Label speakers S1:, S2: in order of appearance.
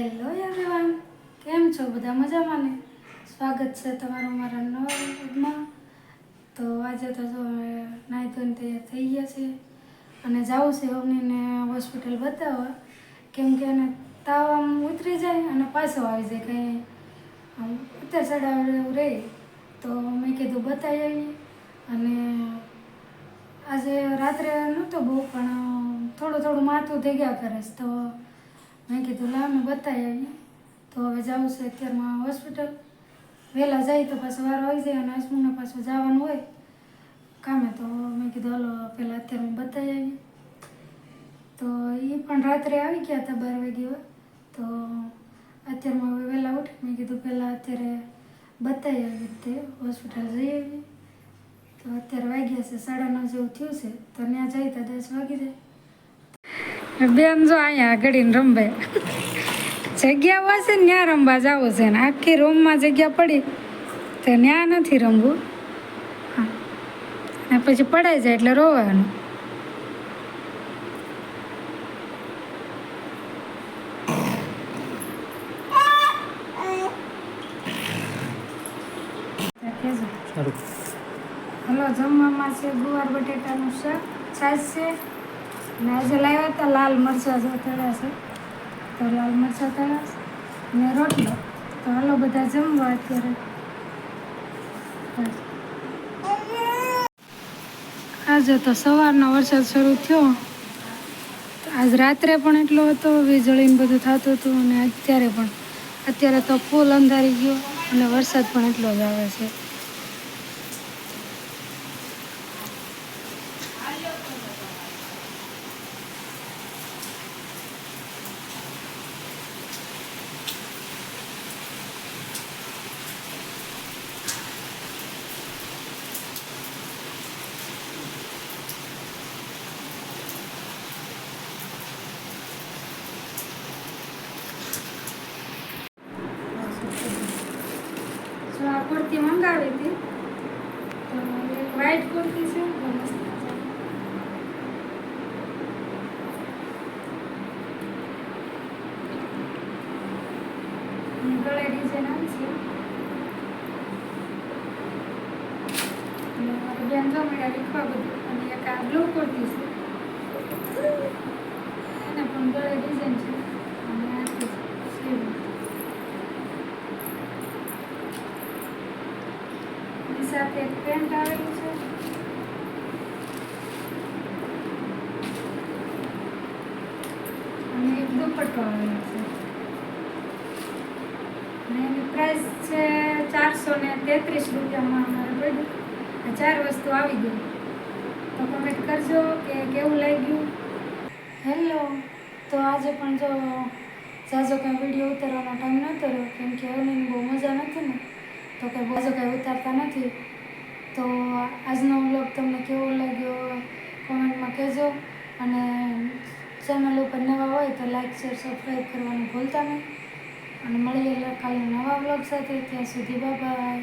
S1: Hello everyone કેમ છો? બધા મજામાં ને? સ્વાગત છે તમારું મારા નવા તો આજે તો જો નાહી ધોઈને તૈયાર થઈ ગયા છે. અને જવું છે અવનીને હોસ્પિટલ બતાવવા. કેમ કે એને તાવ આમ ઉતરી જાય અને પાછો આવી જાય કંઈ આમ ઉતર ચડાવ એવું રહે. તો મેં કીધું બતાવી આવી અને આજે રાત્રે નહોતો બહુ, પણ થોડું થોડું માથું થઈ ગયા કરે તો મેં કીધું, લા, મેં બતાવી આવી. તો હવે જવું છે અત્યારમાં હોસ્પિટલ વહેલા જાય તો પાછો વારો આવી જાય અને હસમુને પાછું જવાનું હોય કામે. તો મેં કીધું, હાલો, પહેલાં અત્યારે હું બતાવી આવીએ તો એ પણ રાત્રે આવી ગયા હતા બાર વાગે તો અત્યારમાં હવે વહેલા ઉઠી. મેં કીધું, પહેલાં અત્યારે બતાવી આવી તે હોસ્પિટલ જઈ આવી. તો અત્યારે વાગ્યા છે, સાડા નવ જેવું થયું છે. તો ત્યાં જઈ તો દસ વાગી જાય. બેન જો અહીંયા ઘડીને રમવે. જગ્યા વાસે ને ત્યાં રમવા જવું છે ને આખી રૂમમાં જગ્યા પડી તો ત્યાં નથી રમવું. હા. પછી પડાઈ જાય એટલે રોવાનું. હલો જમવામાં છે ગુવાર બટેટાનું શાક છાશ છે. અને આજે લાવ્યા હતા લાલ મરચાં જો તળ્યા છે. તો લાલ મરચાં તળ્યા છે. ને રોટલો. તો હાલો બધા જમવા અત્યારે. આજે તો સવારનો વરસાદ શરૂ થયો. આજ રાત્રે પણ એટલો હતો, વીજળીને બધું થતું હતું અને અત્યારે પણ. અત્યારે તો ફૂલ અંધારી ગયો અને વરસાદ પણ એટલો જ આવે છે. કુર્તી મંગાવી હતી. તો એક વ્હાઈટ કુર્તી છે. બહુ મસ્ત છે. ગળે ડિઝાઇન આવી બધું. અને એક આ બ્લુ કુર્તી છે. એને પણ ગળે ડિઝાઇન છે અને આખી સ્લીવ એની સાથે એક પેન્ટ આવેલું છે એક છે. અને એની પ્રાઇસ છે ચારસો તેત્રીસ રૂપિયામાં અમારે પડ્યું ચાર વસ્તુ આવી ગઈ. તો કમેન્ટ કરજો કે કેવું લાગ્યું. હેલો તો આજે પણ જો જાજો કાંઈ વીડિયો ઉતારવાનો ટાઈમ નહોતો કેમ કે એની બહુ મજા નથી ને, તો કંઈ બાજુ કાંઈ ઉતારતા નથી. તો આજનો વ્લોગ તમને કેવો લાગ્યો કોમેન્ટમાં કહેજો. અને ચેનલ ઉપર નવા હોય તો લાઇક શેર સબસ્ક્રાઈબ કરવાનું ભૂલતા નહીં. અને મળીએ કાલે નવા બ્લોગ સાથે. ત્યાં સુધી બાય